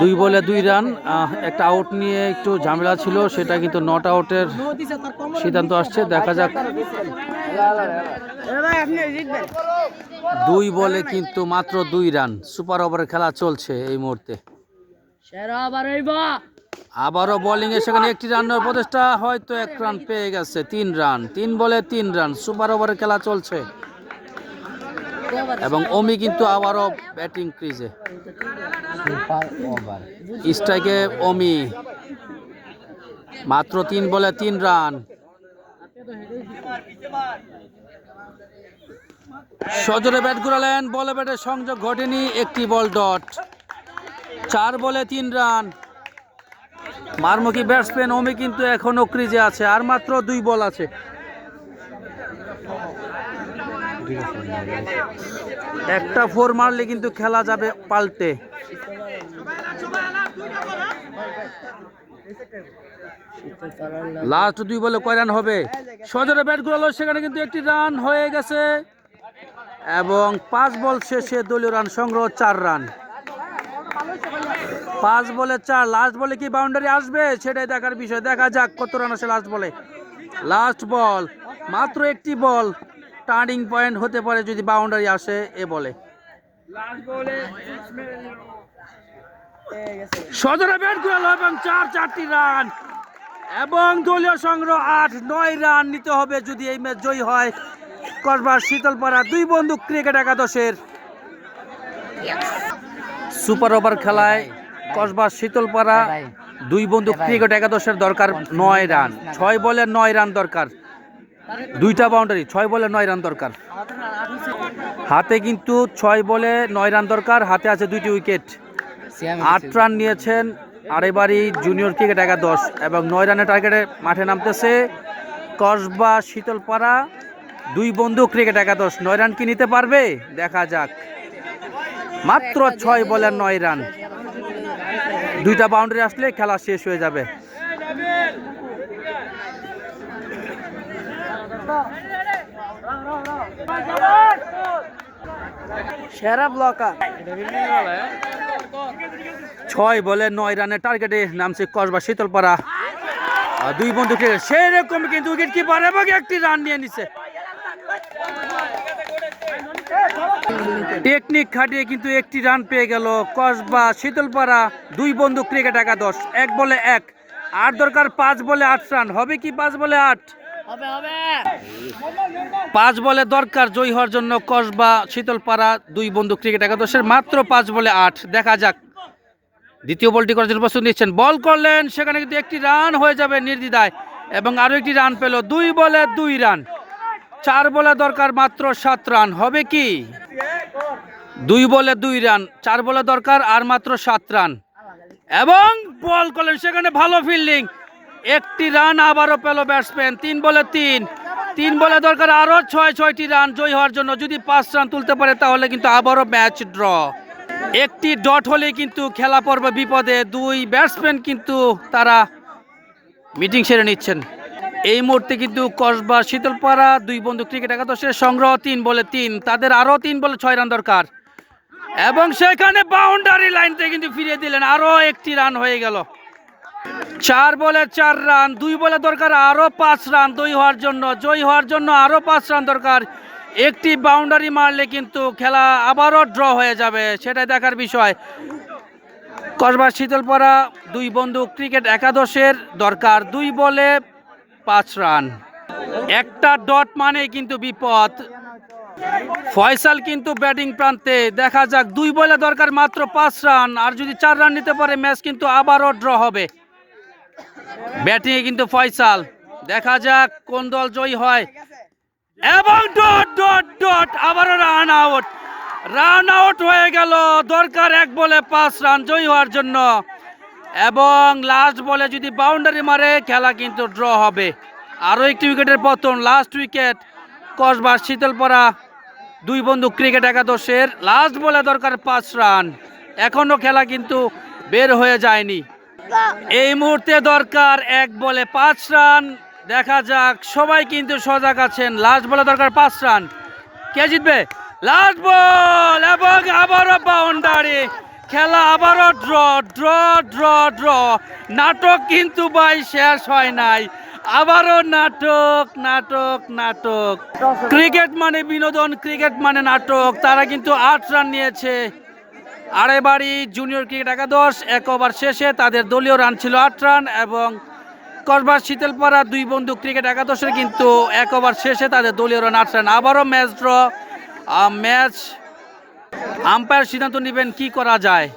দুই বলে দুই রান একটা আউট নিয়ে একটু ঝামেলা ছিল সেটা কিন্তু নট আউটের সিদ্ধান্ত আসছে। দেখা যাক। দুই বলে কিন্তু মাত্র দুই রান। সুপার ওভারের খেলা চলছে এই মুহূর্তে। আবারও বোলিং এ সেখানে একটি রান প্রচেষ্টা হয়তো এক রান পেয়ে গেছে তিন রান। তিন বলে তিন রান। সুপার ওভারের খেলা চলছে। এবং অমি কিন্তু আবারও ব্যাটিং ক্রিজে। স্ট্রাইকে অমি মাত্র তিন বলে তিন রান। সজরে ব্যাট ঘুরালেন বলে ব্যাটের সংযোগ ঘটেনি একটি বল ডট। চার বলে তিন রান। মারমুখী ব্যাটসম্যান ওমি কিন্তু এখনও ক্রিজে আছে আর মাত্র দুই বল আছে। একটা ফোর মারলে কিন্তু খেলা যাবে পাল্টে। লাস্ট দুই বলে কয় রান হবে? সজরে ব্যাট ঘুরালো, সেখানে কিন্তু একটি রান হয়ে গেছে। এবং পাঁচ বল শেষে দলীয় রান সংগ্রহ, চার রান। পাঁচ বলে চার, লাস্ট বলে কি বাউন্ডারি আসবে? সেটাই দেখার বিষয়। দেখা যাক কত রান আসে লাস্ট বলে। লাস্ট বল, মাত্র একটি বল। টার্নিং পয়েন্ট হতে পারে যদি বাউন্ডারি আসে এ বলে। সদরে ব্যাট ঘুরালো এবং চার চারটি রান এবং দলীয় সংগ্রহ আট নয় রান নিতে হবে যদি এই ম্যাচ জয়ী হয়। কসবার শীতলপাড়া দুই বন্ধু ক্রিকেট একাদশের। সুপার ওভার খেলায় কসবা শীতলপাড়া দুই বন্ধু ক্রিকেট একাদশের দরকার নয় রান ছয় বলে নয় রান দরকার। দুইটা বাউন্ডারি ছয় বলে নয় রান দরকার। হাতে কিন্তু ছয় বলে নয় রান দরকার হাতে আছে দুইটি উইকেট আট রান নিয়েছেন আর এবারই জুনিয়র ক্রিকেট একাদশ এবং নয় রানের টার্গেটে মাঠে নামতেছে কসবা শীতলপাড়া। দুই বন্ধু ক্রিকেট একাদশ নয় রান কি নিতে পারবে? দেখা যাক। মাত্র ছয় বলে নয় রান দুইটা বাউন্ডারি আসলে খেলা শেষ হয়ে যাবে। সেরা ব্লকার ছয় বলে নয় রানের টার্গেটে নামছে কসবা শীতলপাড়া। দুই বন্ধু ক্রিকেট সেরকম কিন্তু উইকেট কিপার এবং একটি রান নিয়ে নিছে। টেকনিক খাটিয়ে কিন্তু একটি রান পেয়ে গেল কসবা শীতলপাড়া। দুই বন্ধু ক্রিকেট একাদশ, এক বলে এক। আট দরকার পাঁচ বলে আট রান হবে কি পাঁচ বলে আট? পাঁচ বলে দরকার জয়ী হওয়ার জন্য কসবা শীতলপাড়া দুই বন্ধু ক্রিকেট একাদশের মাত্র পাঁচ বলে আট। দেখা যাক। দ্বিতীয় বলটি করার জন্য প্রস্তুত নিচ্ছেন। বল করলেন, সেখানে কিন্তু একটি রান হয়ে যাবে নির্দ্বিধায় এবং আরও একটি রান পেল। দুই বলে দুই রান। চার বলে দরকার মাত্র সাত রান। হবে কি? দুই বলে দুই রান। চার বলে দরকার আর মাত্র সাত রান। এবং বল করলেন, সেখানে ভালো ফিল্ডিং। একটি রান আবারও পেল ব্যাটসম্যান। তিন বলে তিন। তিন বলে দরকার আরও ছয়, ছয়টি রান জয় হওয়ার জন্য। যদি পাঁচ রান তুলতে পারে, তাহলে কিন্তু আবারও ম্যাচ ড্র। একটি ডট হলে কিন্তু খেলা পড়বে বিপদে। দুই ব্যাটসম্যান কিন্তু তারা মিটিং সেরে নিচ্ছেন। এই মুহূর্তে কিন্তু কসবা শীতলপাড়া, দুই বন্ধু ক্রিকেট একাদশের সংগ্রহ, তিন বলে তিন। তাদের আরও তিন বলে ছয় রান দরকার। এবং সেখানে বাউন্ডারি লাইনতে কিন্তু ফিরিয়ে দিলেন। আরও একটি রান হয়ে গেল। চার বলে চার রান, দুই বলে দরকার আরও পাঁচ রান জয়ী হওয়ার জন্য, জয়ী হওয়ার জন্য আরও পাঁচ রান দরকার। একটি বাউন্ডারি মারলে কিন্তু খেলা আবারও ড্র হয়ে যাবে, সেটাই দেখার বিষয়। কসবা শীতলপাড়া, দুই বন্ধু ক্রিকেট একাদশের দরকার, দুই বলে পাঁচ রান। একটা ডট মানে কিন্তু বিপদ। ফয়সাল কিন্তু ব্যাটিং প্রান্তে, দেখা যাক, দুই বলে দরকার মাত্র পাঁচ রান, আর যদি চার রান নিতে পারে ম্যাচ কিন্তু আবারও ড্র হবে। ব্যাটিংয়ে কিন্তু ফয়সাল। দেখা যাক কোন দল জয়ী হয়। এবং ডট ডট ডট, আবারও রান আউট। রান আউট হয়ে গেল। দরকার এক বলে পাঁচ রান জয়ী হওয়ার জন্য। এবং লাস্ট বলে যদি বাউন্ডারি মারে, খেলা কিন্তু ড্র হবে। আরও একটি উইকেটের পতন। Last wicket Kasba Shitalpara. দুই বন্ধু ক্রিকেট একাদশের। লাস্ট বলে দরকার পাঁচ রান। এখনও খেলা কিন্তু বের হয়ে যায়নি। এই মুহূর্তে দরকার এক বলে পাঁচ রান। দেখা যাক, সবাই কিন্তু সজাগ আছেন। লাস্ট বলে দরকার পাঁচ রান। কে জিতবে? লাস্ট বল এবং আবারও বাউন্ডারি। খেলা আবারও ড্র ড্র ড্র ড্র। নাটক কিন্তু ভাই শেষ হয় নাই। আবারও নাটক নাটক নাটক। ক্রিকেট মানে বিনোদন, ক্রিকেট মানে নাটক। তারা কিন্তু আট রান নিয়েছে। আড়াইবাড়ি জুনিয়র ক্রিকেট একাদশ, এক ওভার শেষে তাদের দলীয় রান ছিল আট রান এবং কসবার শীতলপাড়া দুই বন্ধু ক্রিকেট একাদশের কিন্তু এক ওভার শেষে তাদের দলীয় রান আট রান আবারও ম্যাচ ড্র ম্যাচ আম্পায়ার সিদ্ধান্ত নেবেন কি করা যায়?